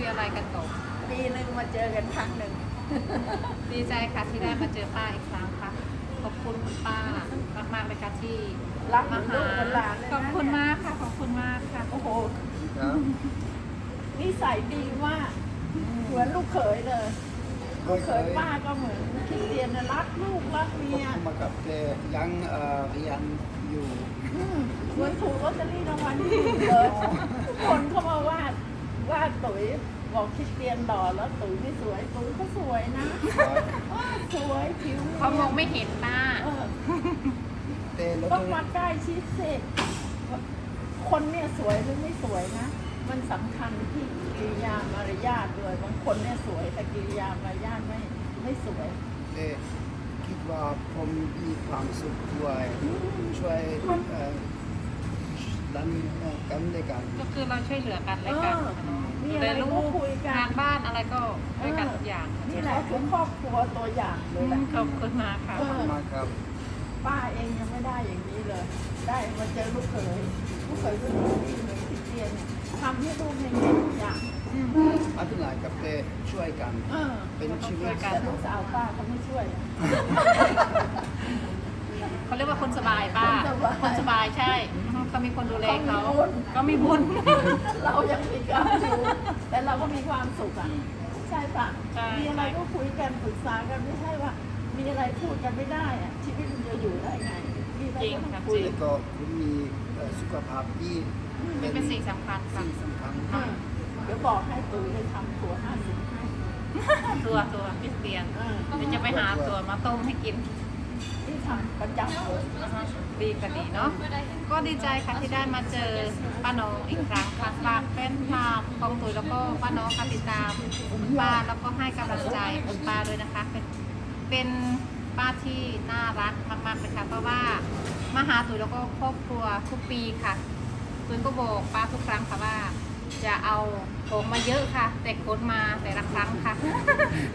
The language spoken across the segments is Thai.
คุยอะไรกันต่อปีหนึ่งมาเจอกันครั้งหนึ่ง ดีใจค่ะที่ได้มาเจอป้าอีกครั้งค่ะ ขอบคุณคุณป้ามากๆเลยค่ะที่รักมาเหมือนลูหากเหมือนหลานเลยนะขอบคุณมากค่ะ ขอบคุณมากค่ะ โอ้โหครับนิสัยดีมากเหมือนลูกเขยเลยเคลูยกเคเขยยป้าก็เหมือนที่เรียนน่ะรักลูกรักเมียมากับแต่ยังเอ่อเรียนอยู่อืมเหมือนถูกลอตเตอรี่รางวัลที่หนึ่งเลยทุกคนเข้ามาวาด วาดตุ๋ยบอกคริสเตียนหล่อแล้วตุ๋ยไม่สวยตุ๋ยก็สวยนะอ้าวสวยผิวเขามองไม่เห็นป้า เออแต่เราต้ต้อองงมาใกล้ชิดสิคนเนี่ยสวยหรือไม่สวยนะ มันสำคัญที่กิริยามารยาทด้วยบางคนเนี่ยสวยแต่กิริยามารยาทไม่ไม่สวยแต่คิดว่าผมมีความสุขด้วยช่วยเอ่อ ดันเอ่อกันด้วยกันก็คือเราช่วยเหลือกันเลยกันเออมีอะไรแต่ลูก็กคุยกันงานบ้านอะไรก็ด้วยกันทุกอย่างนี่แหละคือครอบครัวตัวอย่างเลยแหละขอบคุณมากค่ะเออมากครับ ป้าเองยังไม่ได้อย่างนี้เลย ได้มาเจอลูกเขยลูกเขยก็ดีดีเหมือนคริสเตียนทำให้ลูกในเห็นทุกอย่างอันตรายกับแต่ช่วยกันเออเป็นชีวิตแต่ลูกสาวป้าเขาไม่ช่วยเขาเรียกว่าคนสบายป้าคนสบายคนสบายใช่ เขามีคนดูแลเขาเขามีบุญก็มีบุญ เรายังมีความอยู่แต่เราก็มีความสุขอะ ใช่ปะใช่ มีอะไรก็คุยกันปรึกษากันไม่ใช่ว่า มีอะไรพูดกันไม่ได้อะชีวิตมันจะอยู่ได้ไง มีอะไรก็ต้องคุย แล้วก็คุณมีเอ่อสุขภาพที่มันเป็นสิ่งสำคัญค่ะสิ่งสำคัญเออเดี๋ยวบอกให้ตุ๋ยเลยทำถั่วห้าสิบให้ตัวตัวคริสเตียนเออเดี๋ยวจะไปหาตัวมาต้มให้กิน ที่ทำประจำเลยนะคะ ดีก็ดีเนาะก็ดีใจค่ะที่ได้มาเจอป้าน้องอีกครั้งค่ะฝากเป็นภาพของตุ๋ยแล้วก็ป้าน้องค่ะติดตามคุณป้าแล้วก็ให้กำลังใจคุณป้าด้วยนะคะ เป็นเป็นป้าที่น่ารักมากๆเลยค่ะเพราะว่ามาหาตุ๋ยแล้วก็ครอบครัวทุกปีค่ะตุ๋ยก็บอกป้าทุกครั้งค่ะว่าจะเอาของมาเยอะค่ะ แต่ขนมาแต่ละครั้งค่ะ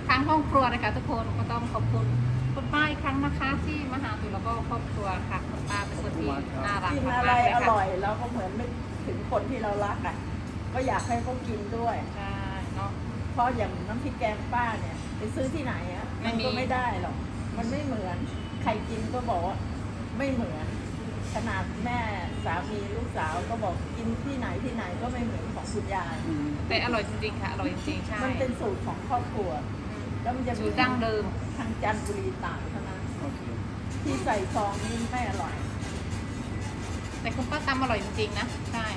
ทั้งห้องครัวเลยค่ะทุกคนก็ต้องขอบคุณ ป้าอีกครั้งนะคะที่มาหาตุ๋ยแล้วก็ครอบครัวค่ะคุณป้าเป็นคนที่น่ารักกินมากอะไรๆเลยอค่ะร่อยเราก็เหมือนนึกถึงคนที่เรารักอะ ก็อยากให้เขากินด้วย ใช่เนาะ เพราะอย่างน้ำพริกแกงป้าเนี่ย ไปซื้อที่ไหนอะไม่มันมี ก็ไม่ได้หรอก มันไม่เหมือน ใครกินก็บอกว่าไม่เหมือน ขนาดแม่สามีลูกสาวก็บอกกินที่ไหนที่ไหนก็ไม่เหมือนของคุณยายอืมแต่อร่อยจริงๆค่ะอร่อยจริงๆใช่ มันเป็นสูตรของครอบครัว แล้วมันจะสูมีตรดั้งเดิม ทางจันทบุรีตากเท่านั้น โอเคที่ใส่ซองนี่ไม่อร่อย แต่คุณป้าตำอร่อยจริงๆนะ ใช่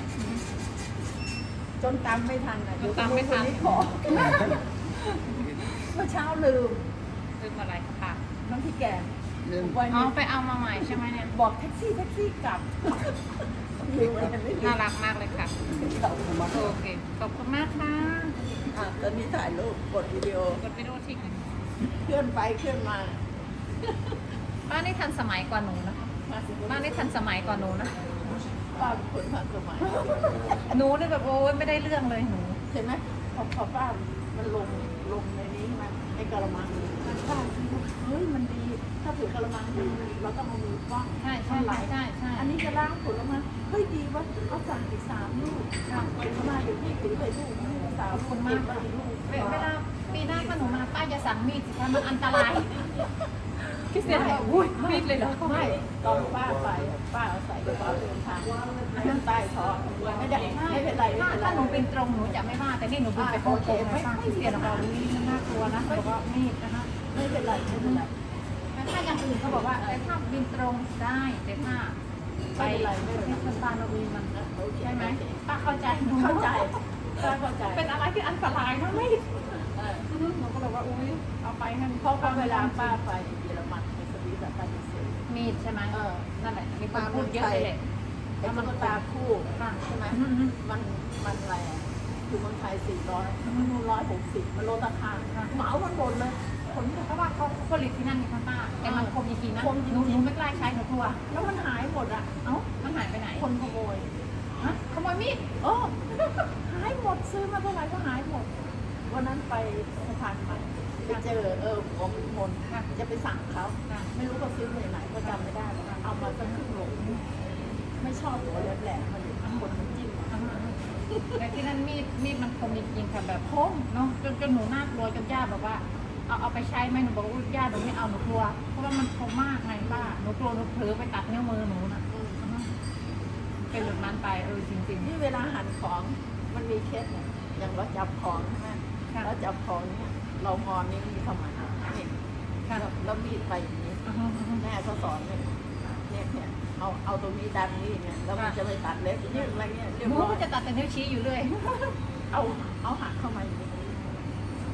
จนตามไม่ทันอะจนตามไม่ทัน เดี๋ยวคนนี้ขอเมื่อเช้าลืมลืมอะไรคะป้าน้ำพริกแกง เรื่องไว้อ๋อนี่ไปเอามาใหม่ใช่ไหมเนี่ย บอกแท็กซี่แท็กซี่กลับลืมอะไรไม่ลืน่ามรักมากเลยค่ะกลับมาโอเค ขอบคุณมากค่ะอะตอนนี้ถ่ายรูปกดวิดีโอกดวิดีโอทิ้งเลยเคลื่อนไปเคลื่อนมาป้านี่ทันสมัยกว่าหนูนะมาสิป้านี่ทันสมัยกว่าหนูนะ ป้าเป็นคนทันสมัยหนูนี่แบบโอ้ยไม่ได้เรื่องเลยหนู เห็นไหมพอพอป้ามันลงลงในนี้มันในกระมังป้าคิดว่าเฮ้ยมันดี ถ้าถือกระมังดีเราต้องเอามือป้องใช่ใช่มันไหลใช่ใช่อันนี้จะล้างผลไม้เฮ้ยดีวะเอาสั่งอีกสามลูกค่ะไปมาเดี๋ยวพี่ถือไปลูกลูกสาวคนมากมาอีกลูกเวเวลาปีหน้าถ้าหนูมาป้าจะสั่งมีดสิคะมันอันตรายคริสเตียนบอกอุ้ยมีดเลยเหรอไม่ตอนป้าไปป้าเอาใส่กระเป๋าเดินทางข้างใต้ท้องไม่ได้ไม่เป็นไรไม่ถ้าเป็นไรถ้าหนูเป็นตรงหนูจะไม่ว่าแต่นี่หนูบินไปโคเชไม่ไม่เสียหรอกนี่มันน่ากลัวนะบอกว่ามีดนะคะไม่เป็นไรไม่เป็นไรแต่ ถ้าอย่างอื่นเขาบอกว่าแต่ถ้าบินตรงได้ แต่ถ้าไปที่สตาร์นวีมันใช่ไหมป้าเข้าใจหนูเข้าใจป้าเข้าใจ เป็นอะไรที่อันตรายนะไม่เออหนูก็เลยว่าอุ้ยเอาไปให้เพราะว่าเวลาป้าไปเยอรมันไปสวีเดนป้าจะซื้อมีดใช่ไหมเออนั่นแหละมีคนพูดเยอะเลยแหละไอ้ตุ๊กตาคู่ใช่ไหมมันมันอะไรอะอยู่เมืองไทยสี่ร้อยมันนู่นร้อยหกสิบมันลดราคาเหมามันหมดเลย คนเพราะว่าเขาผลิตที่นั่นนี่ค่ะป้าแต่มันคมจริงๆนะคมจริงๆ หนูหนูไม่กล้าใช้หนูกลัว แล้วมันหายหมดอะ เอ้ามันหายไปไหนคนขโมยฮะขโมยมีดโอ้หายหมดซื้อมาเท่าไหร่ก็หายหมด วันนั้นไปสะพานใหม่ไปเจอเออของมนจะไปสั่งเขา ค่ะไม่รู้เขาซื้อมาจากไหนก็จำไม่ได้แล้วเอามาสักครึ่งโหลไม่ชอบหัวแหลมๆมันอยู่ข้างบนมันจิ้มแต่ที่นั่นมีดมีดมันคมจริงๆค่ะแบบแบบโค้งเนาะจนจนหนูน่ากลัวจนย่าบอกว่า เอาเอาไปใช้ไหมหนูบอกว่าย่าหนูไม่เอาหนูกลัว เพราะว่ามันคมมากไงป้าหนูกลัวหนูเผลอไปตัดนิ้วมือหนูนะอืมอือฮึเป็นแบบนั้นไปเออจริงนี่เวลาหั่นของมันมีเคสเนี่ยอย่างเราจับของใช่ไหมๆค่ะเราจับของเนี่ยเรางอนนิ้วนี้เข้ามานี่ค่ะแล้วแล้วมีดไปอย่างนี้อือฮึอือฮึแม่เขาสอนเนี่ยเนี่ยเนี่ยเอาเอาตรงนี้ดันนี่เนี่ยแล้วมันจะไปตัดเล็บนี่อะไรเนี่ยเรียบหนูร้อยก็จะตัดแต่นิ้วชี้อยู่เลย เอาเอาหักเข้ามาอย่างนี้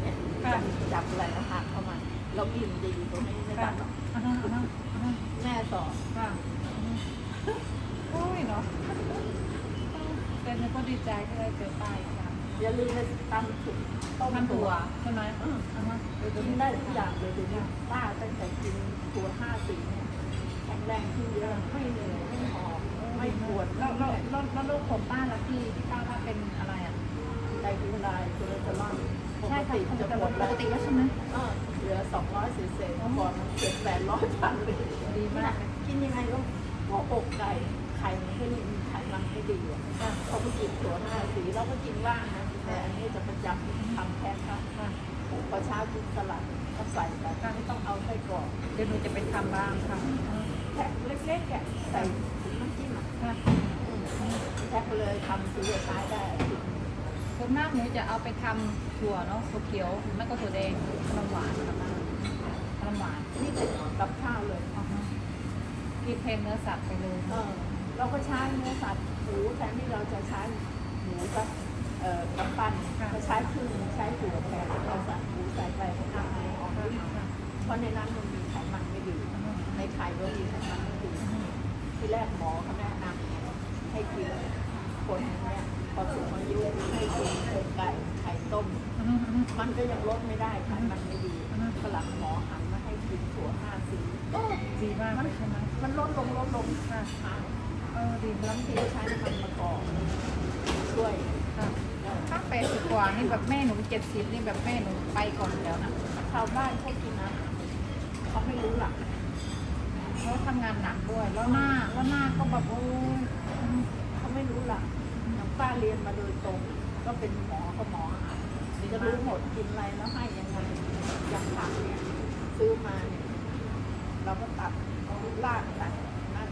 เนี่ย ค่ะ จับจับอะไรแล้วหักเข้ามาแล้วมีดมันจะอยู่ตรงนี้ไม่ตัดหรอกอือฮึอือฮึอือฮึแม่สอนค่ะโอ้ยเนาะแต่หนูก็ดีใจที่ได้เจอป้าอีกครั้งอย่าลืมไปตำถุงต้มมันถั่ถั่ววใช่ไหมอืมอือฮึเออกินได้ทุกอย่างเลยเดี๋ยวนี้ป้าตั้งแต่กินถั่วห้าสีเนี่ยแข็งแรงขึ้นเยอะไม่เหนื่อยไม่หอบไม่ปวดแล้วแล้วแล้วแล้วลูกผมป้าละที่ที่ป้าว่าเป็นอะไรอะไตพิวไลน์คอเลสเตอรอล ปใช่กค่ะติปกจะติหมดปแล้วกติแล้วใช่ไหมเออเหลือสองร้อยเศษๆก่อนมันเจ็ดแปดร้อยพันเลยดีมาก กินยังไงก็พวกอกไก่ไข่มันก็มีไขมันไม่ดีอะค่ะเขาไปกินถั่วห้าสีเราก็กินบ้างนะแต่อันนี้จะประจำทำแค่ครับค่ะพอเช้ากินสลัดก็ใส่แต่ไม่ต้องเอาไส้กรอกเดี๋ยวหนูจะไปทำบ้างค่ะแพ็คเล็กๆแกะใส่ถุงน้ำจิ้มอะ ค่ะแพ็คไปเลยทำซื้อขายได้อาทิตย์หนึ่ง ส่วนมากหนูจะเอาไปทำถั่วเนาะถั่วเขียวไม่ก็ถั่วแดงขนมหวานค่ะป้าขนมหวานนี่เป็นกับข้าวเลยอ่าฮะกินเพนเนื้อสัตว์ไปเลยเออเราก็ใช้เนื้อสัตว์หมูแทนที่เราจะใช้หมูกับเอ่อกำปั้นก็ใช้ครึ่งใช้ถั่วแทนเราใส่หมูใส่ไปให้ทำให้ออกฤทธิ์เพราะในนั้นมันมีไขมันไม่ดีในไข่ก็มีไขมันไม่ดีที่แรกหมอเขาแนะนำให้กินคนเนี่ย พอสูงอายุให้กินอกไก่ไข่ต้มอือฮึอือฮึมันก็ยังลดไม่ได้ไขมันไม่ดีอืมฝรั่งหมอหันมาให้กินถั่วห้าสีก็ดีมากเลยใช่ไหมมันลดลงลดลงค่ะหายเออดีบางทีก็ใช้น้ำมันมะกอกช่วยค่ะถ้าแปดสิบกว่านี่แบบแม่หนูเจ็ดสิบนี่แบบแม่หนูไปก่อนแล้วนะชาวบ้านเขากินนะเขาไม่รู้หลักเขาทำงานหนักด้วยแล้วหน้าแล้วหน้าก็แบบโอ้ยอืมเขาไม่รู้หลักอย่าง ป้าเรียนมาโดยตรง ก็เป็นหมอก็หมออาหารจะรู้หมดกินอะไรแล้วให้ยังไงอย่างผักเนี่ยซื้อมาเนี่ยเราก็ตัดลากตัดนั่น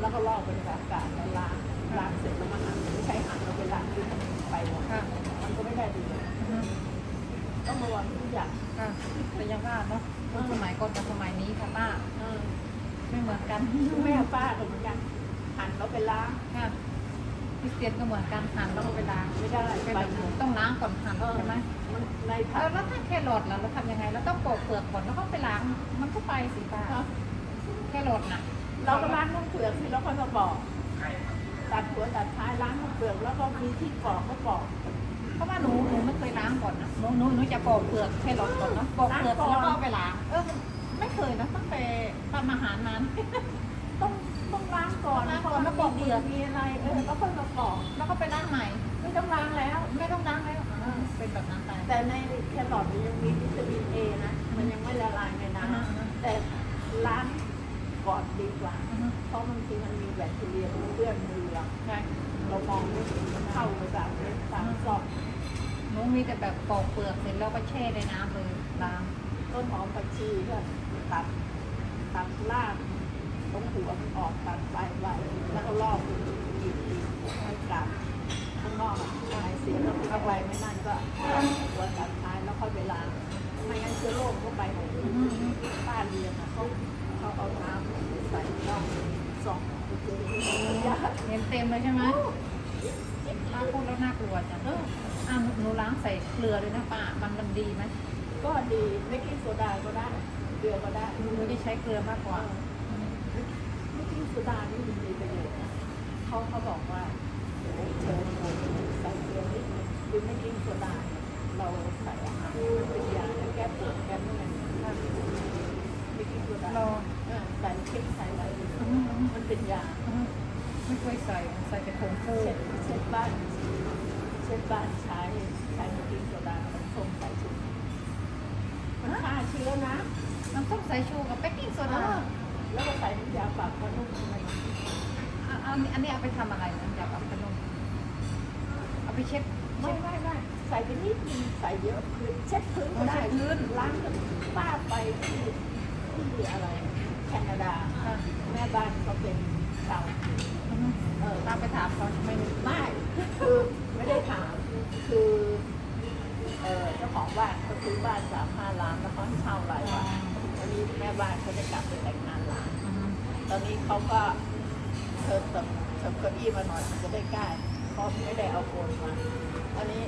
แล้วก็ลอกเป็นอากาศแล้วล้างล้างเสร็จแล้วมาหั่นไม่ใช่หั่นเราไปล้างที่ไปหมดค่ะมันก็ไม่ได้ดีอือฮึต้องระวังทุกอย่างค่ะแต่ยังว่าเนาะคนสมัยก่อนกับสมัยนี้ค่ะป้าเออไม่เหมือนกันแม่ป้าก็เหมือนกันหั่นแล้วไปล้างค่ะ คริสเตียนก็เหมือนกันหั่นแล้วก็ไปล้างไม่ได้เป็นไปแบบหมดต้องล้างก่อนหั่นเออใช่ไหมมันในผัแล้กวแล้วถ้าแครอทล่ะเราทำยังไงเราต้องปอกเปลือกก่อนแล้วก็ไปล้างมันก็ไปสิป้าเนอะแครอทน่ะเราก็ล้างน้ำเปลือกที่เราค่อยมาปอกตัดหัวตัดท้ายล้างน้ำเปลือกแล้วก็มีที่ปอกก็ปอกเพราะว่าหนูหนูไม่เคยล้างก่อนนะหนูหนูหนูจะปอกเปลือกแครอทก่อนเนาะปอกเปลือกล้างก่อนแล้วก็เอาไปล้างเออไม่เคยนะตั้งแต่ทำอาหารนั้น ต้อง ต้องล้างก่อนล้างก่อนแล้วปอกเปลือกมีอะไรเออแล้วค่อยมาปอกแล้วก็ไปล้างใหม่ ไม่ต้องล้างแล้ว ไม่ต้องล้างแล้วอ่าเป็นแบบนั้นไปแต่ในแครอทมันยังมีวิตามินเอนะ มันยังไม่ละลายในน้อ่าฮะำแต่ล้างก่อนดีกว่าอือฮึเพราะบางทีมันมีแบคทีเรียมันเปื้อนมือเราใช่เรามองไม่เห็นมันเข้าไปตามเล็บตามซอกหนูมีแต่แบบปอกเปลือกเสร็จแล้วก็แช่ในน้ำเลยล้างต้นหอมผักชีก็ตัดตัดราก ตรงหัวมันออกตัดใบไว้แล้วก็ลอกเป็นกีบกีบให้กลับข้างนอกอะข้างในเสียแล้วข้างในไม่นั่นก็ตัดหัวตัดท้ายแล้วค่อยไปล้างไม่งั้นเชื้อโรคก็ไปหมดเลยป้าเรียนอะเขาเขาเอาน้ำใส่ช่องส่องไปเจอยาเห็นเต็มเลยใช่ไหมป้าพูดแล้วน่ากลัวจังเอออ่าหนูหนูล้างใส่เกลือด้วยนะป้ามันมันดีไหมก็ดีไม่กินโซดาก็ได้เกลือก็ได้หนูจะใช้เกลือมากกว่า ไม่กินโซดานี่มันมีประโยชน์นะเขาเขาบอกว่าเชิญคนใส่เกลือนิดนึงคือไม่กินโซดาเราใส่อาหารมันเป็นยาและแก้ปวดแก้เมื่อยไม่กินโซดาเออใส่พริกใส่อะไรมันเป็นยาอืมไม่เคยใส่ใส่แต่ผงฟูเช็ดเช็ดบ้านเช็ดบ้านใช้ใช้ไม่กินโซดาน้ำส้มใส่ชุดมันฆ่าเชื้อนะน้ำส้มสายชูกับเบกกิ้งโซดา แล้วก็ใส่น้ำยาปรับผ้านุ่มทำไมอะอันนี้อันนี้เอาไปทำอะไรน้ำยาปรับขนมเอาไปเช็ดไม่เช็ด ไม่ไม่ใใส่ไปนิดนึงใส่เยอะคือเช็ดพื้นก็ได้พื้น ล้างกับป้าไปที่ที่อะไรแคนาดา แม่บ้านเขาเป็นชาวอังกฤษเออ ตามไปถามเขาไม่รู้ไม่คือไม่ได้ถาม คือเออเจ้าของบ้านเขาซื้อบ้านสามห้าล้านแล้วเขาให้เช่ารายวันต อนนี้แม่บ้านเขาจะกลับไปแต่งงานร้าน ตอนนี้เขาก็เทิร์มเทิร์มเก้าอี้มาหน่อยมันจะได้ใกล้เพราะไม่ได้เอาโฟนมาตอนนี้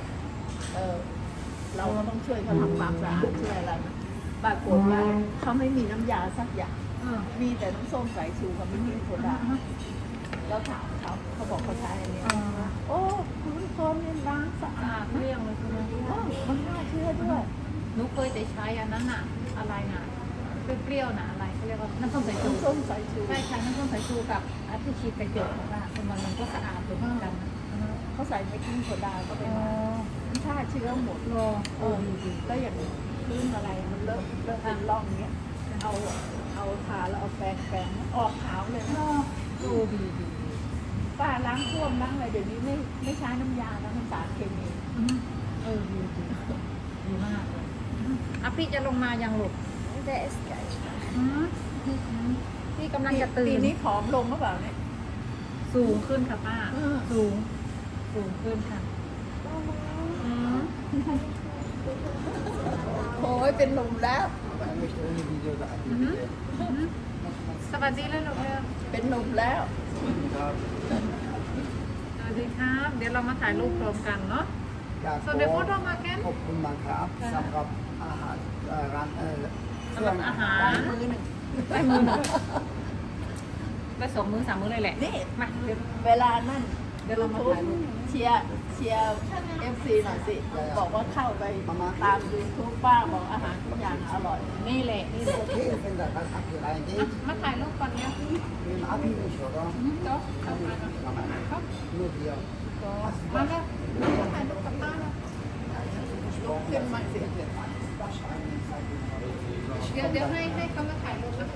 เออเราก็ต้องช่วยเขาทำความสะอาดช่วยอะไรปรากฏว่าเขาไม่มีน้ำยาสักอย่างเออมีแต่น้ำส้มสายชูกับมินิโซดาแล้วถามเขาเขาบอกเขาใช้อันเนี้ยโอ้คุณผู้ชมเนี่ยล้างสะสะอาอาดดเกลี้ยงเลยใช่ไหมโอ้มันน่าเชื่อด้วยหนูเคยแต่ใช้อันนั้นน่ะอะไรน่ะ เปรี้ยวๆน่ะอะไรเขาเรียกว่าน้ำส้มสายชูน้ำส้มสายชูใช่ใช้น้ำส้มสายชูกับอันที่ฉีดกระจกของว่าคือมันมันก็สะอาดเหมือนกันนะเขาใส่เบกกิ้งโซดาก็ไปอ๋อมามันฆ่าเชื้อหมดโลเออแล้วอย่างพื้นอะไรมันเลอะเลอะเป็นร่องเนี้ยเอาเอาทาแล้วเอาแปรงแปรงมันออกขาวเลยโลดูดีดีป้าล้างท่วมล้างอะไรเดี๋ยวนี้ไม่ไม่ใช้น้ำยาแล้วมันสารเคมีอืมเออดีดีดีมากเลยอะพี่จะลงมายังหลบ Det är skoj. อืมอืมพี่กำลังจะตื่ปีน นี้ผอมลงหรือเปล่าเนี่ยสูงขึ้นค่ะป้าอืมสูง สูงขึ้นค่ะอืมโอ้ยเป็นหนุ่มแล้ว Jag möchte ohne Video da. อืมอืมสวัสดีเลยลูกเร็วเป็นหนุ่มแล้ว Ja, สวัสดีครับ เดี๋ยวเรามาถ่ายรูปรวมกันเนาะ jag ส่วนเดี๋ยวโฟโต้ får มาแกนขอบคุณมากครับสำหรับอาหารเอ่อร้านเอ่อเค สำหรื่รัอบงอาหาร ได้มือหนึ่งได้มือหนึ่งได้สองมือสามมือเลยแหละนี่มาเดี๋ยวเวลานั่นเดี๋ยวเรามาถ่ายรูปเชียร์เชียร์เอฟซีหน่อยสิ บอกว่าเข้าไปตามยูทูบป้าบอกอาหารทุกอย่างอร่อย นี่แหละนี่แหละ Okej, jag finner att att det är en อะมาถ่ายรูปก่อนเนี่ย Men att vi kör då. โจ๊กเข้ามาครับ Nu blir jag มาเร็วมาถ่ายรูปกับป้าเร็วขึ้นมาสิ เดี๋ยวเดี๋ยวให้ให้เขามาถ่ายรูปนะ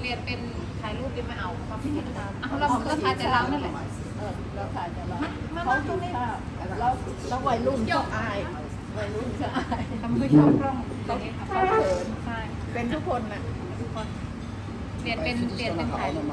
เรียนเป็นถ่ายรูปยังไม่เอาความคิดเห็นอะเราเราถ่ายแต่เรานั่นแหละเออเราถ่ายจะเรามาเขามาตรกิงนนี้ข้าวแล้วแล้ววัยรุ่นก็อายวัยรุ่นก็อายทำมือชอบกล้องตรงนี้ค่ะเขาเขินใช่เป็นทุกคนน่ะทุกคนเปลี่ยนเป็นเปลี่ยนเป็นถ่ายรูป